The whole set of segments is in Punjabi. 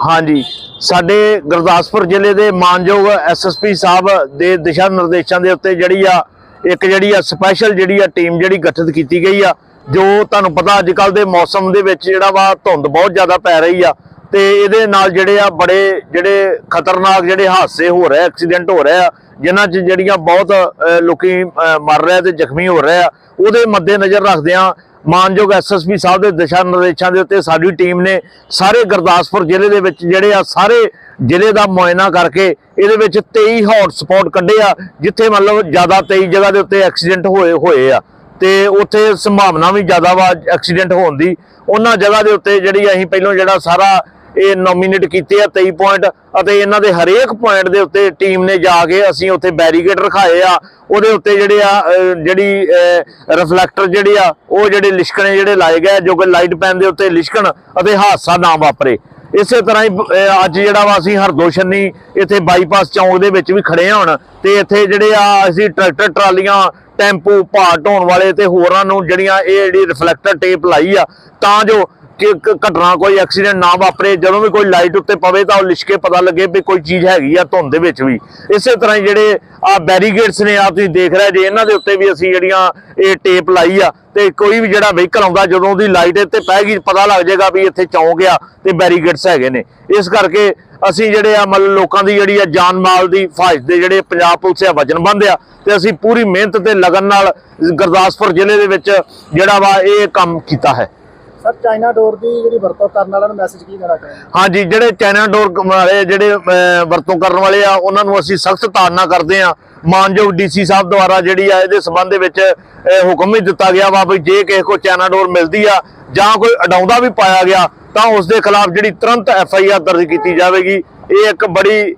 ਹਾਂਜੀ। ਸਾਡੇ ਗੁਰਦਾਸਪੁਰ ਜ਼ਿਲ੍ਹੇ ਦੇ ਮਾਨਯੋਗ ਐਸਐਸਪੀ ਸਾਹਿਬ ਦੇ ਦਿਸ਼ਾ ਨਿਰਦੇਸ਼ਾਂ ਦੇ ਉੱਤੇ ਜਿਹੜੀ ਆ ਇੱਕ ਜਿਹੜੀ ਆ ਸਪੈਸ਼ਲ ਜਿਹੜੀ ਆ ਟੀਮ ਜਿਹੜੀ ਗਠਿਤ ਕੀਤੀ ਗਈ ਆ ਜੋ ਤੁਹਾਨੂੰ ਪਤਾ ਅੱਜ ਕੱਲ ਦੇ ਮੌਸਮ ਦੇ ਵਿੱਚ ਜਿਹੜਾ ਵਾ ਧੁੰਦ ਬਹੁਤ ਜ਼ਿਆਦਾ ਪੈ ਰਹੀ ਆ ਤੇ ਇਹਦੇ ਨਾਲ ਜਿਹੜੇ ਆ ਬੜੇ ਜਿਹੜੇ ਖਤਰਨਾਕ ਜਿਹੜੇ ਹਾਦਸੇ ਹੋ ਰਹੇ ਐਕਸੀਡੈਂਟ ਹੋ ਰਹੇ ਆ ਜਿਨ੍ਹਾਂ 'ਚ ਜਿਹੜੀਆਂ ਬਹੁਤ ਅ, ਲੋਕੀ ਮਰ ਰਹੇ ਤੇ ਜ਼ਖਮੀ ਹੋ ਰਹੇ ਆ ਉਹਦੇ ਮੱਦੇ ਨਜ਼ਰ ਰੱਖਦਿਆਂ ਮਾਨਯੋਗ ਐਸਐਸਪੀ ਸਾਹਿਬ ਦੇ ਦਿਸ਼ਾ ਨਿਰਦੇਸ਼ਾਂ ਦੇ ਉੱਤੇ ਸਾਡੀ ਟੀਮ ਨੇ ਸਾਰੇ ਗੁਰਦਾਸਪੁਰ ਜ਼ਿਲ੍ਹੇ ਦੇ ਵਿੱਚ ਜਿਹੜੇ ਆ ਸਾਰੇ ਜ਼ਿਲ੍ਹੇ ਦਾ ਮੁਆਇਨਾ ਕਰਕੇ ਇਹਦੇ ਵਿੱਚ 23 ਹੌਟ ਸਪੌਟ ਕੱਢੇ ਆ, ਜਿੱਥੇ ਮਤਲਬ ਜ਼ਿਆਦਾ 23 ਜਗ੍ਹਾ ਦੇ ਉੱਤੇ ਐਕਸੀਡੈਂਟ ਹੋਏ ਹੋਏ ਆ। ਤੇ ਉੱਥੇ ਸੰਭਾਵਨਾ ਵੀ ਜ਼ਿਆਦਾ ਵਾ ਐਕਸੀਡੈਂਟ ਹੋਣ ਦੀ। ਉਹਨਾਂ ਜਗ੍ਹਾ ਦੇ ਉੱਤੇ ਜਿਹੜੀ ਅਸੀਂ ਪਹਿਲਾਂ ਜਿਹੜਾ ਸਾਰਾ ਇਹ ਨੋਮੀਨੇਟ ਕੀਤੇ ਆ 23 ਪੁਆਇੰਟ ਅਤੇ ਇਹਨਾਂ ਦੇ ਹਰੇਕ ਪੁਆਇੰਟ ਦੇ ਉੱਤੇ ਟੀਮ ਨੇ ਜਾ ਕੇ ਅਸੀਂ ਉੱਥੇ ਬੈਰੀਕੇਡ ਰਖਾਏ ਆ। ਉਹਦੇ ਉੱਤੇ ਜਿਹੜੇ ਆ ਜਿਹੜੀ ਰਿਫਲੈਕਟਰ ਜਿਹੜੇ ਆ, ਉਹ ਜਿਹੜੇ ਲਿਸ਼ਕਣੇ ਜਿਹੜੇ ਲਾਏ ਗਏ ਜੋ ਕਿ ਲਾਈਟ ਪੈਨ ਦੇ ਉੱਤੇ ਲਿਸ਼ਕਣ ਅਤੇ ਹਾਦਸਾ ਨਾ ਵਾਪਰੇ। ਇਸੇ ਤਰ੍ਹਾਂ ਹੀ ਅੱਜ ਜਿਹੜਾ ਵਾ ਅਸੀਂ ਹਰਦੋਸ਼ਨੀ ਇੱਥੇ ਬਾਈਪਾਸ ਚੌਂਕ ਦੇ ਵਿੱਚ ਵੀ ਖੜੇ ਹਾਂ ਹੁਣ ਤੇ ਇੱਥੇ ਜਿਹੜੇ ਆ, ਅਸੀਂ ਟਰੈਕਟਰ ਟਰਾਲੀਆਂ, ਟੈਂਪੂ, ਭਾਰ ਢੋਣ ਵਾਲੇ ਤੇ ਹੋਰਾਂ ਨੂੰ ਜਿਹੜੀਆਂ ਇਹ ਜਿਹੜੀ ਰਿਫਲੈਕਟਰ ਟੇਪ ਲਾਈ ਆ, ਤਾਂ ਜੋ ਕਿ ਘਟਨਾ ਕੋਈ ਐਕਸੀਡੈਂਟ ਨਾ ਵਾਪਰੇ, ਜਦੋਂ ਵੀ ਕੋਈ ਲਾਈਟ ਉੱਤੇ ਪਵੇ ਤਾਂ ਉਹ ਲਿਸ਼ਕੇ ਪਤਾ ਲੱਗੇ ਵੀ ਕੋਈ ਚੀਜ਼ ਹੈਗੀ ਆ ਧੁੰਦ ਦੇ ਵਿੱਚ ਵੀ। ਇਸੇ ਤਰ੍ਹਾਂ ਹੀ ਜਿਹੜੇ ਆ ਬੈਰੀਗੇਡਸ ਨੇ ਆ ਤੁਸੀਂ ਦੇਖ ਰਹੇ ਜੇ, ਇਹਨਾਂ ਦੇ ਉੱਤੇ ਵੀ ਅਸੀਂ ਜਿਹੜੀਆਂ ਇਹ ਟੇਪ ਲਾਈ ਆ, ਤੇ ਕੋਈ ਵੀ ਜਿਹੜਾ ਵਹੀਕਲ ਆਉਂਦਾ, ਜਦੋਂ ਉਹਦੀ ਲਾਈਟ ਇੱਥੇ ਪੈ ਗਈ, ਪਤਾ ਲੱਗ ਜਾਏਗਾ ਵੀ ਇੱਥੇ ਚੌਂਕ ਆ ਤੇ ਬੈਰੀਗੇਡਸ ਹੈਗੇ ਨੇ। ਇਸ ਕਰਕੇ ਅਸੀਂ ਜਿਹੜੇ ਆ, ਮਤਲਬ ਲੋਕਾਂ ਦੀ ਜਿਹੜੀ ਆ ਜਾਨ ਮਾਲ ਦੀ ਹਿਫਾਜ਼ਤ ਦੇ ਜਿਹੜੇ ਪੰਜਾਬ ਪੁਲਿਸ ਆ, ਵਜਨ ਆ, ਤੇ ਅਸੀਂ ਪੂਰੀ ਮਿਹਨਤ ਤੇ ਲਗਨ ਨਾਲ ਗੁਰਦਾਸਪੁਰ ਜ਼ਿਲ੍ਹੇ ਦੇ ਵਿੱਚ ਜਿਹੜਾ ਵਾ ਇਹ ਕੰਮ ਕੀਤਾ ਹੈ। ਸਰ ਚਾਈਨਾ ਡੋਰ ਦੀ ਜਿਹੜੀ ਵਰਤੋਂ ਕਰਨ ਵਾਲਿਆਂ ਨੂੰ ਮੈਸੇਜ ਕੀ ਦੇਣਾ ਚਾਹੁੰਦੇ ਹਾਂਜੀ, ਜਿਹੜੇ ਚਾਈਨਾ ਡੋਰ ਵਾਲੇ, ਜਿਹੜੇ ਵਰਤੋਂ ਕਰਨ ਵਾਲੇ ਆ, ਉਹਨਾਂ ਨੂੰ ਅਸੀਂ ਸਖਤ ਤਾੜਨਾ ਕਰਦੇ ਆ ਮਾਨਯੋਗ ਡੀਸੀ ਸਾਹਿਬ ਦੁਆਰਾ ਜਿਹੜੀ ਆ, ਇਹਦੇ ਸਬੰਧ ਦੇ ਵਿੱਚ ਹੁਕਮ ਵੀ ਦਿੱਤਾ ਗਿਆ ਵਾ ਵੀ ਜੇ ਕਿਸੇ ਕੋ ਚਾਈਨਾ ਡੋਰ ਮਿਲਦੀ ਆ ਜਾਂ ਕੋਈ ਅਡਾਉਂਦਾ ਵੀ ਪਾਇਆ ਗਿਆ, ਤਾਂ ਉਸ ਦੇ ਖਿਲਾਫ ਜਿਹੜੀ ਤੁਰੰਤ ਐਫ ਆਈ ਆਰ ਦਰਜ ਕੀਤੀ ਜਾਵੇਗੀ। ਇਹ ਇੱਕ ਬੜੀ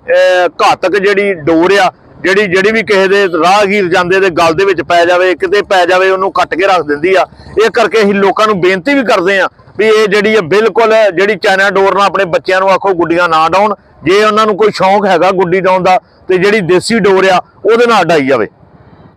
ਘਾਤਕ ਜਿਹੜੀ ਡੋਰ ਆ ਜਿਹੜੀ ਜਿਹੜੀ ਵੀ ਕਿਸੇ ਦੇ ਰਾਹਗੀਰ ਜਾਂਦੇ ਦੇ ਗਲ ਦੇ ਵਿੱਚ ਪੈ ਜਾਵੇ, ਕਿਤੇ ਪੈ ਜਾਵੇ, ਉਹਨੂੰ ਕੱਟ ਕੇ ਰੱਖ ਦਿੰਦੀ ਆ। ਇਹ ਕਰਕੇ ਅਸੀਂ ਲੋਕਾਂ ਨੂੰ ਬੇਨਤੀ ਵੀ ਕਰਦੇ ਆ ਵੀ ਇਹ ਜਿਹੜੀ ਹੈ ਬਿਲਕੁਲ ਜਿਹੜੀ ਚਾਈਨਾ ਡੋਰ ਨਾਲ ਆਪਣੇ ਬੱਚਿਆਂ ਨੂੰ ਆਖੋ ਗੁੱਡੀਆਂ ਨਾ ਡਾਉਣ, ਜੇ ਉਹਨਾਂ ਨੂੰ ਕੋਈ ਸ਼ੌਂਕ ਹੈਗਾ ਗੁੱਡੀ ਡਾਉਣ ਦਾ, ਤੇ ਜਿਹੜੀ ਦੇਸੀ ਡੋਰ ਆ, ਉਹਦੇ ਨਾਲ ਡਾਈ ਜਾਵੇ।